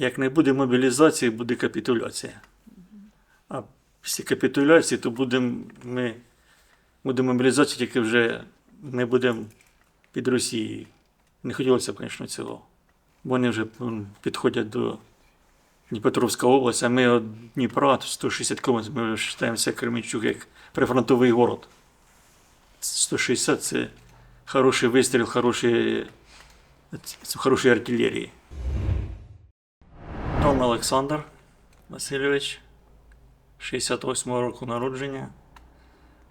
Як не буде мобілізації, буде капітуляція. А після капітуляції, то будемо ми буде мобілізація, тільки вже ми будемо під Росією. Не хотілося б, звісно, цього. Бо вони вже підходять до Дніпропетровська область, а ми від Дніпра 160 км, ми вважаємося Кременчук як прифронтовий город. 160 це хороший вистріл, хороший, це хорошої артилерії. Том Олександр Васильович, 68-го року народження.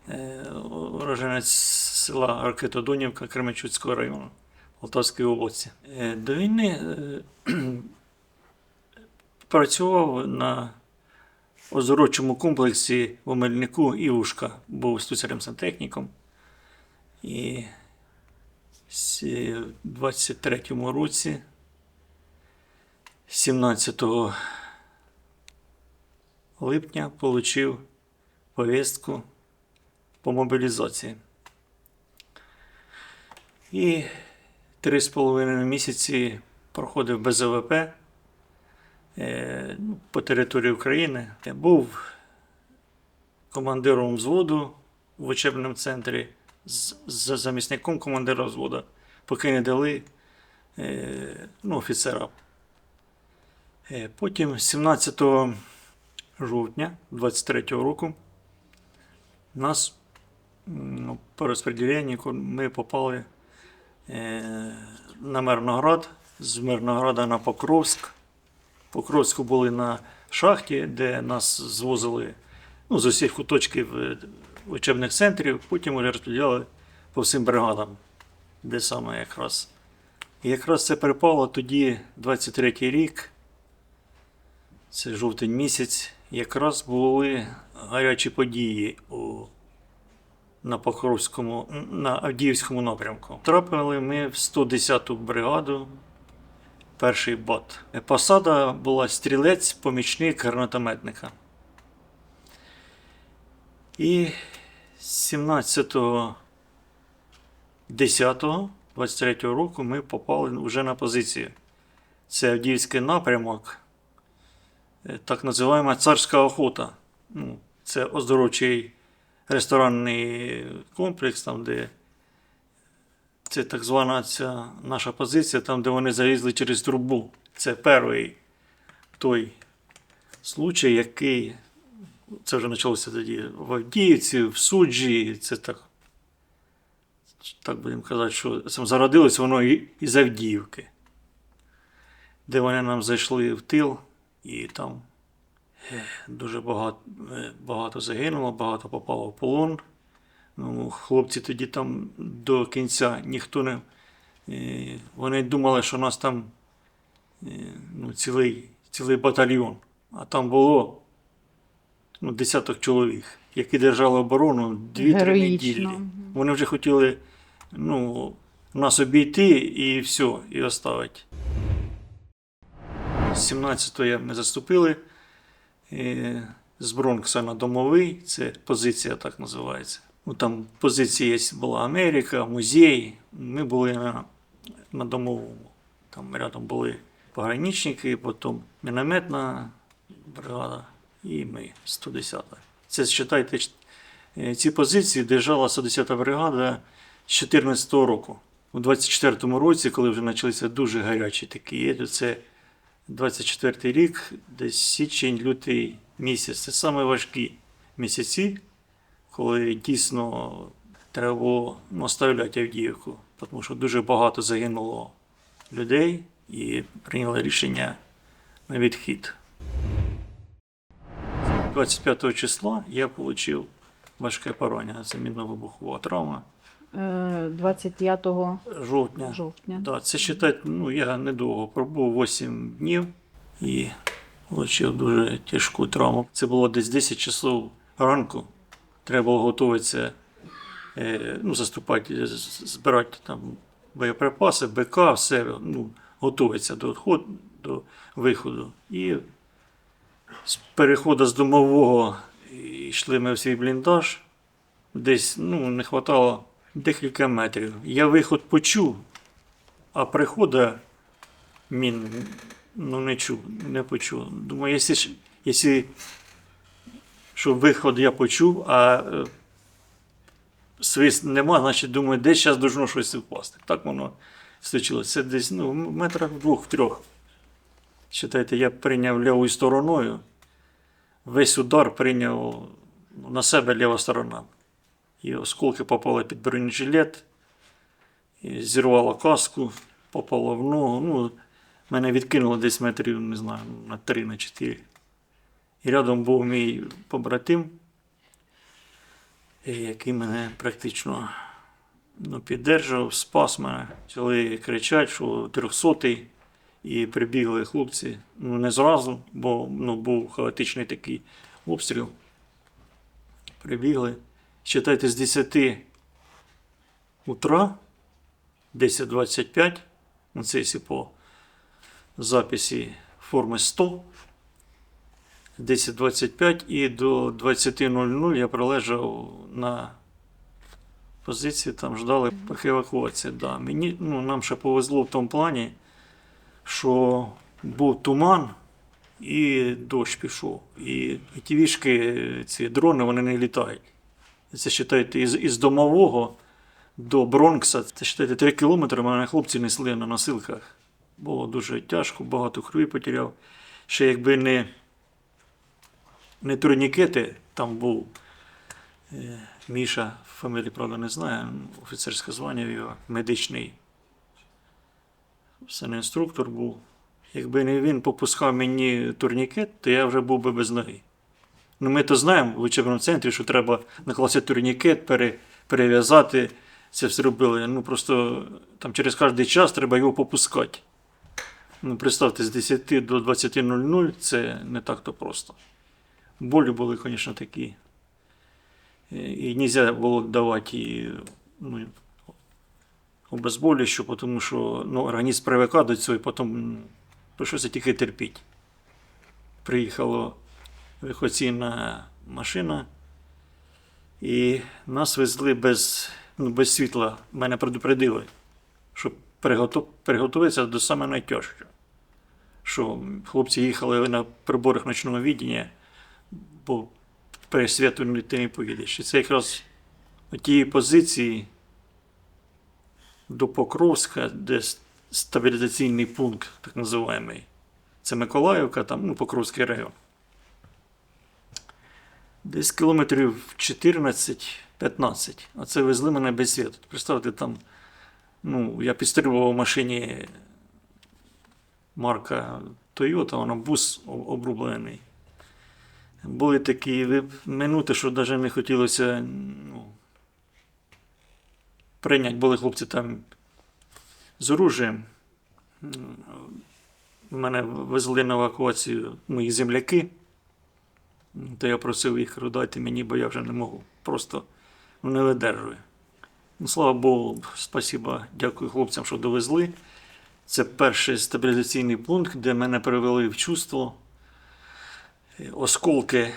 Е, Уроженець села Ракетодонівка Кременчуцького району Полтавської області. Е, До війни е, працював на оздоровчому комплексі в Омельнику Івушка, був слюсарем сантехніком. І в 23-му році, 17 липня, отримав повістку по мобілізації. І три з половиною місяці проходив без ОВП е, ну, по території України. Я був командиром взводу в учебному центрі з, замісником командира взводу, поки не дали е, ну, офіцера. Е, Потім 17 жовтня 23 року нас ну, по розподіленню ми попали е, на Мирноград, з Мирнограда на Покровськ. Покровську були на шахті, де нас звозили ну, з усіх куточків е, учебних центрів, потім вже розподіляли по всім бригадам, де саме якраз. І якраз це припало тоді, 23-й рік, це жовтень місяць, якраз були гарячі події у, на Покровському, на Авдіївському напрямку. Трапили ми в 110-ту бригаду, перший бат. Посада була стрілець, помічник гранатометника. І 17 10 23 року ми попали вже на позицію. Це Авдіївський напрямок, так називаємо царська охота. Ну, це оздоровчий ресторанний комплекс, там, де це так звана ця наша позиція, там, де вони залізли через трубу. Це перший той случай, який це вже почалося тоді в Авдіївці, в суджі. Це так, так будемо казати, що зародилось воно із Авдіївки, де вони нам зайшли в тил, і там дуже багато, е, багато загинуло, багато попало в полон. Ну, хлопці тоді там до кінця ніхто не. е, Вони думали, що у нас там е, ну, цілий, цілий батальйон. А там було ну, десяток чоловік, які держали оборону 2-3 Героїчно. неділі. Вони вже хотіли ну, нас обійти і все, і оставити. 17-го ми заступили з Бронкса на домовий, це позиція так називається. Ну, там позиція була Америка, музей. Ми були на, на домовому. Там рядом були пограничники, потім мінометна бригада і ми 110-та. Це считайте, е, ці позиції держала 110-та бригада з 14 року. У 24-му році, коли вже почалися дуже гарячі такі, це 24 рік, десь січень, лютий місяць. Це саме важкі місяці, коли дійсно треба було оставляти Авдіївку, тому що дуже багато загинуло людей і прийняли рішення на відхід. 25 числа я отримав важке поранення. Це мінно-вибухова травма 25 жовтня. жовтня. Да, це считать, ну я недовго пробув 8 днів і отримав дуже тяжку травму. Це було десь 10 часов ранку. Треба було готуватися, е, ну, заступати, збирати там боєприпаси, БК, все, ну, готуватися до, відходу, до виходу. І з переходу з домового йшли ми в свій бліндаж. Десь ну, не вистачало декілька метрів. Я виход почув, а приходу мін Ну, не чув, не почув. Думаю, якщо, якщо що виход я почув, а е, свист нема, значить, думаю, десь зараз должно щось впасти. Так воно случилось. Це десь ну, в метрах двох-трьох. Читайте, я прийняв лівою стороною. Весь удар прийняв на себе ліва сторона. І осколки попали під бронежилет, і зірвало каску, попало в ногу. Ну, мене відкинуло десь метрів, не знаю, на 3 на 4. І рядом був мій побратим, який мене практично ну, піддержав, спас мене. Почали кричати, що трьохсотий. І прибігли хлопці ну, не зразу, бо ну, був хаотичний такий обстріл. Прибігли. Читайте з 10 утра, 10.25, ну це якщо по записі форми 100, 10.25 і до 20.00 я пролежав на позиції, там ждали поки евакуація. Да. Мені, ну, нам ще повезло в тому плані, що був туман і дощ пішов. І ті вішки, ці дрони, вони не літають. Це вважайте, із, із домового до Бронкса, це вважайте, 3 кілометри мене хлопці несли на носилках. Було дуже тяжко, багато крові потеряв. Ще якби не, не турнікети, там був е, Міша, фамілії, правда, не знаю, офіцерське звання його, медичний це не інструктор був. Якби не він попускав мені турнікет, то я вже був би без ноги. Ну, ми то знаємо в учебному центрі, що треба накласти турнікет, пере, перев'язати. Це все робили. Ну просто там через кожний час треба його попускати. Ну, представте, з 10 до 20.00 це не так-то просто. Болі були, звісно, такі. І не можна було давати і, ну, обезболюючу, тому що ну, організм привикає до цього і потім прийшлося тільки терпіти. Приїхала евакуаційна машина, і нас везли без, ну, без світла. Мене предупредили, щоб приготу- приготуватися до саме найтяжчого. Що хлопці їхали на приборах ночного відділення, бо при святу ти не поїдеш. І це якраз тієї позиції до Покровська, де стабілізаційний пункт, так називаємий. Це Миколаївка, там ну, Покровський район. Десь кілометрів 14-15. А це везли мене без світу. Представте, там, ну, я підстрибував в машині марка Toyota, вона бус обрублений. Були такі минути, що навіть не хотілося ну, прийняти. Були хлопці там з оружієм. Мене везли на евакуацію мої земляки. То я просив їх дайте мені, бо я вже не можу. Просто не видержую. Ну, слава Богу, спасіба, дякую хлопцям, що довезли. Це перший стабілізаційний пункт, де мене привели в чувство. Е, Осколки,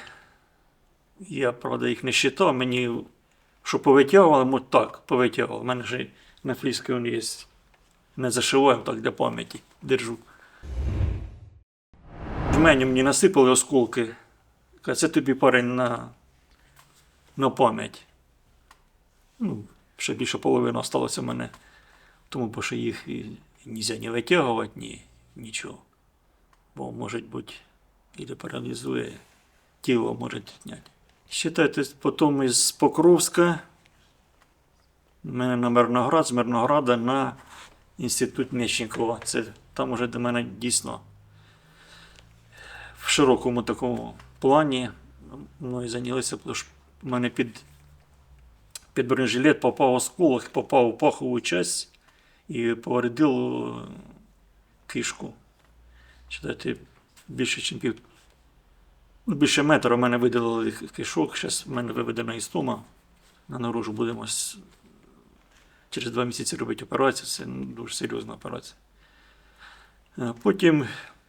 я, правда, їх не вважав, мені що повитягували, мо так, повитягували. У мене ж на фліску він є. Не зашиваю так для пам'яті. Держу. В мене мені насипали осколки. Це тобі парень на, на пам'ять. Ну, ще більше половини осталося в мене. Тому бо що їх і нельзя не витягувати, ні, нічого. Бо, може бути, і паралізує тіло може зняти. Считайте, потім із Покровська мене на Мирноград, з Мирнограда на інститут Мєчникова. Це там уже до мене дійсно в широкому такому плані мною зайнялися, тому що в мене під, під бронежилет попав осколок, попав у пахову часть і повредив е, кишку. Читайте, більше, ніж пів. Ну, більше метра в мене видалили кишок, зараз в мене виведена істома. На наружу будемо через два місяці робити операцію. Це дуже серйозна операція. Е, Потім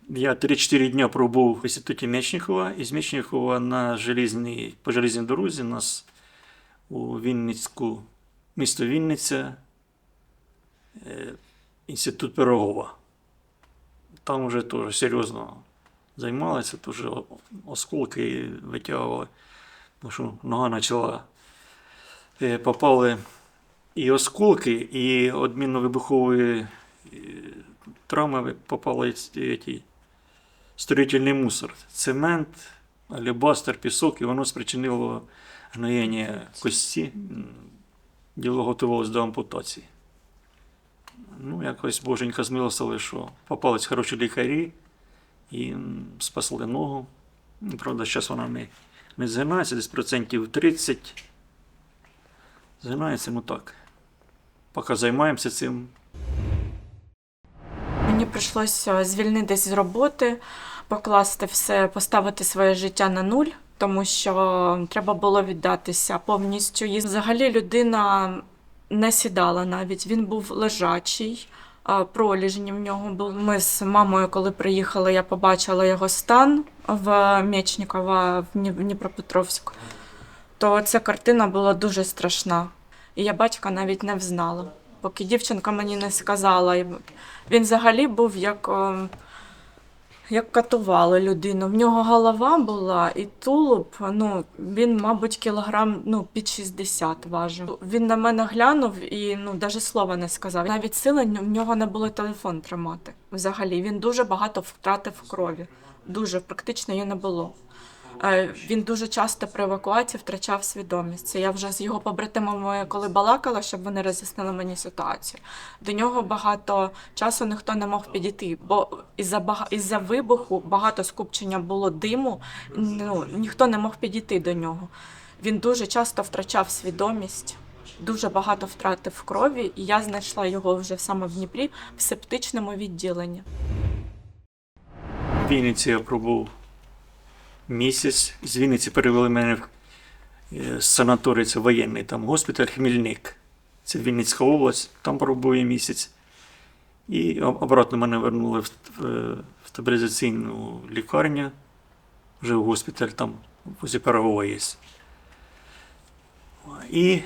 я 3-4 дня пробув в інституті Мечникова, і з Мечникова на железній, по железній дорозі нас у Вінницьку, місто Вінниця, інститут Пирогова. там вже теж серйозно займалися, теж осколки витягували. Тому що нога почала е, попали і осколки, і одмінно-вибухові е, травми попали ці, строїтельний мусор. Цемент, алебастер, пісок, і воно спричинило гноєння кості. Діло готувалось до ампутації. Ну, якось боженька змилостили, що попались хороші лікарі і спасли ногу. Правда, зараз вона не, не згинається, десь процентів 30. Згинається, ну так. Поки займаємося цим, прийшлося звільнитись з роботи, покласти все, поставити своє життя на нуль, тому що треба було віддатися повністю. І взагалі людина не сідала навіть. Він був лежачий, проліжні в нього був. Ми з мамою, коли приїхали, я побачила його стан в Дні- в Дніпропетровську. То ця картина була дуже страшна. І я батька навіть не взнала, поки дівчинка мені не сказала. Він взагалі був як, як катували людину. В нього голова була і тулуб. Ну, він, мабуть, кілограм ну, під 60 важив. Він на мене глянув і ну, навіть слова не сказав. Навіть сили в нього не було телефон тримати. Взагалі, він дуже багато втратив крові. Дуже практично її не було. Е, Він дуже часто при евакуації втрачав свідомість. Це я вже з його побратимами, коли балакала, щоб вони роз'яснили мені ситуацію. До нього багато часу ніхто не мог підійти, бо із-за бага... із-за вибуху багато скупчення було диму. Ну ніхто не мог підійти до нього. Він дуже часто втрачав свідомість. Дуже багато втратив крові, і я знайшла його вже саме в Дніпрі в септичному відділенні. В Вінниці я пробув місяць. З Вінниці перевели мене в е, санаторій, це воєнний, там госпіталь Хмільник. Це Вінницька область, там пробув я місяць. І обратно мене вернули в, в, в стабілізаційну лікарню, вже в госпіталь, там возле Пирогова є. І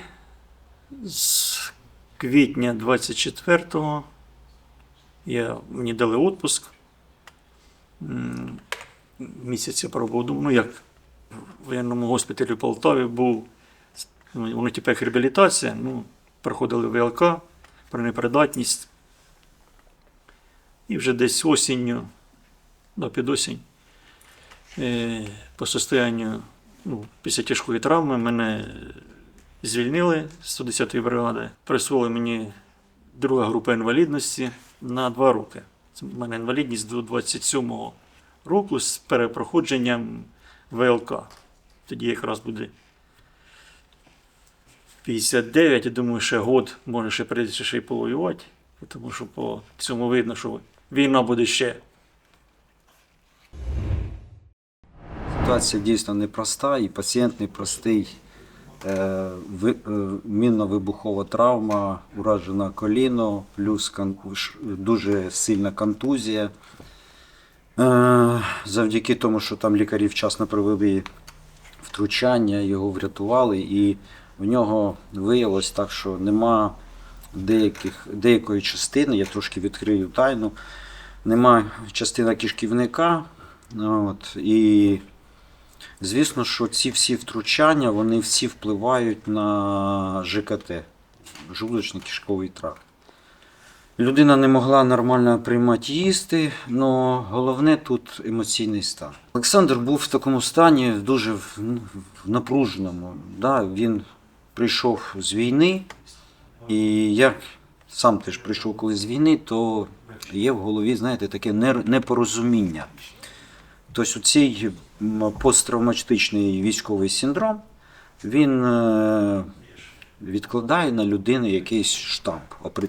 з квітня 24-го я, мені дали відпуск м, місяць я пробував. Думаю, ну як в воєнному госпіталі в Полтаві був, ну, воно типу як реабілітація, ну, проходили ВЛК про непридатність. І вже десь осінню, да, під осінь, е, по состоянню, ну, після тяжкої травми мене звільнили з 110-ї бригади, присвоїли мені друга група інвалідності на два роки. Це в мене інвалідність до 27-го року з перепроходженням ВЛК. Тоді якраз буде 59, я думаю, ще год може ще прийти ще й повоювати, тому що по цьому видно, що війна буде ще. Ситуація дійсно непроста, і пацієнт непростий. Е, е, Мінно-вибухова травма, уражена коліно, плюс дуже сильна контузія. Е, Завдяки тому, що там лікарі вчасно провели втручання, його врятували, і в нього виявилось так, що нема деяких, деякої частини, я трошки відкрию тайну, нема частина кишківника. От, і Звісно, що ці всі втручання вони всі впливають на ЖКТ, желудочно-кишковий тракт. Людина не могла нормально приймати їсти, але головне тут емоційний стан. Олександр був в такому стані дуже в, ну, в напруженому. Да? Він прийшов з війни, і я сам теж прийшов колись з війни, то є в голові, знаєте, таке непорозуміння. Тобто цей посттравматичний військовий синдром, він е, відкладає на людини якийсь штамп.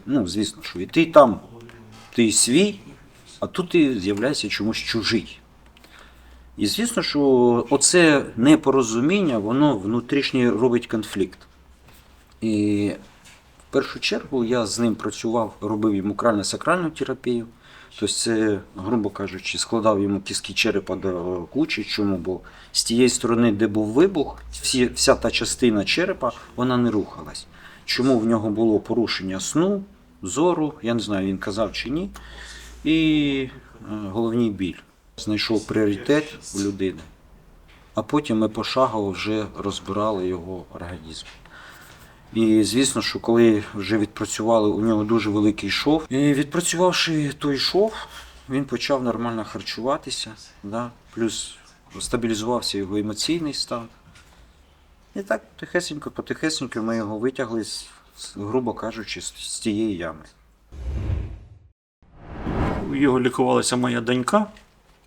Ну, звісно, що і ти там, ти свій, а тут ти з'являєшся чомусь чужий. І звісно, що оце непорозуміння, воно внутрішнє робить конфлікт. І в першу чергу я з ним працював, робив йому крально-сакральну терапію. Тобто це, грубо кажучи, складав йому кістки черепа до кучі. Чому? Бо з тієї сторони, де був вибух, всі, вся та частина черепа вона не рухалась. Чому в нього було порушення сну, зору, я не знаю, він казав чи ні. І головний біль. Знайшов пріоритет у людини, а потім ми пошагово вже розбирали його організм. І звісно, що коли вже відпрацювали, у нього дуже великий шов. І відпрацювавши той шов, він почав нормально харчуватися, да? плюс стабілізувався його емоційний стан. І так тихесенько, потихесенько ми його витягли, грубо кажучи, з, тієї ями. Його лікувалася моя донька,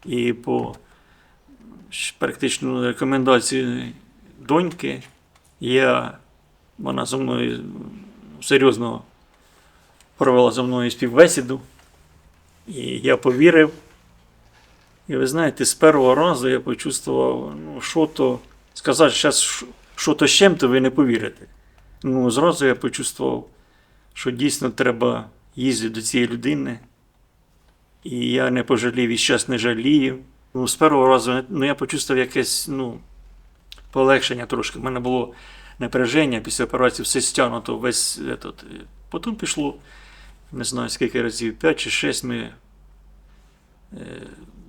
і по практично рекомендації доньки я, вона зі мною серйозно провела зі мною співбесіду. І я повірив. І ви знаєте, з першого разу я почувствував, ну, що то, сказати зараз, що то з чим-то ви не повірите. Ну, зразу я почувствував, що дійсно треба їздити до цієї людини. І я не пожалів і зараз не жалію. Ну, з першого разу ну, я почувствував якесь ну, полегшення трошки. У мене було напряження після операції, все стягнуто, весь этот. Потім пішло, не знаю скільки разів, 5 чи 6 ми е,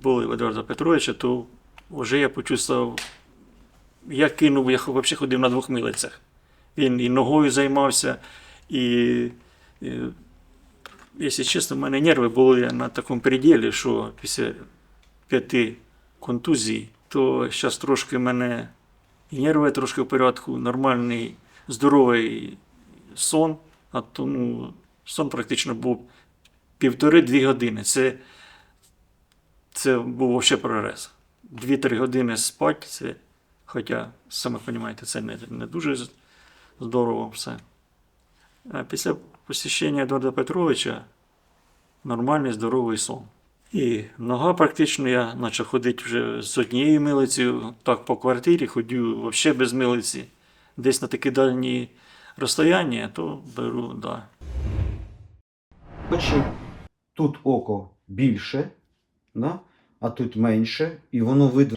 були в Едуарда Петровича, то вже я почувствував, я кинув, я взагалі ходив на двох милицях. Він і ногою займався, і, і якщо чесно, в мене нерви були на такому пределі, що після п'яти контузій, то зараз трошки мене нерви трошки в порядку, нормальний, здоровий сон. А тому сон практично був півтори-дві години. Це, це був взагалі прогрес. Дві-три години спати, це, хоча, саме розумієте, це не, не дуже здорово все. А після посещення Едуарда Петровича нормальний здоровий сон. І нога практично я почав ходити вже з однією милицею, так по квартирі, ходю взагалі без милиці. Десь на такі дальні розстояння, то беру, да. Очі тут око більше, да? а тут менше, і воно видно.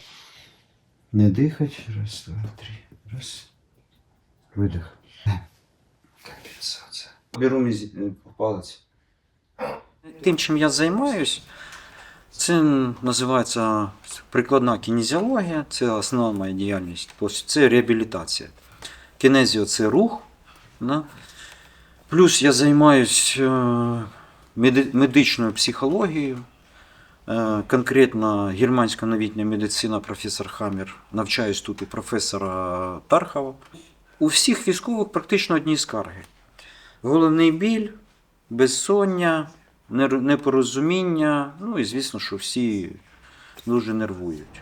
Не дихать. Раз, два, три. Раз. Видих. Компенсація. Беру мізі... е, палець. Тим, чим я займаюсь, це називається прикладна кінезіологія, це основна моя діяльність. Це реабілітація. Кінезіо це рух. Да? Плюс я займаюсь е, медичною психологією. Е, Конкретно германська новітня медицина, професор Хаммер. Навчаюсь тут у професора Тархова. У всіх військових практично одні скарги: головний біль, безсоння, непорозуміння. Ну і звісно, що всі дуже нервують.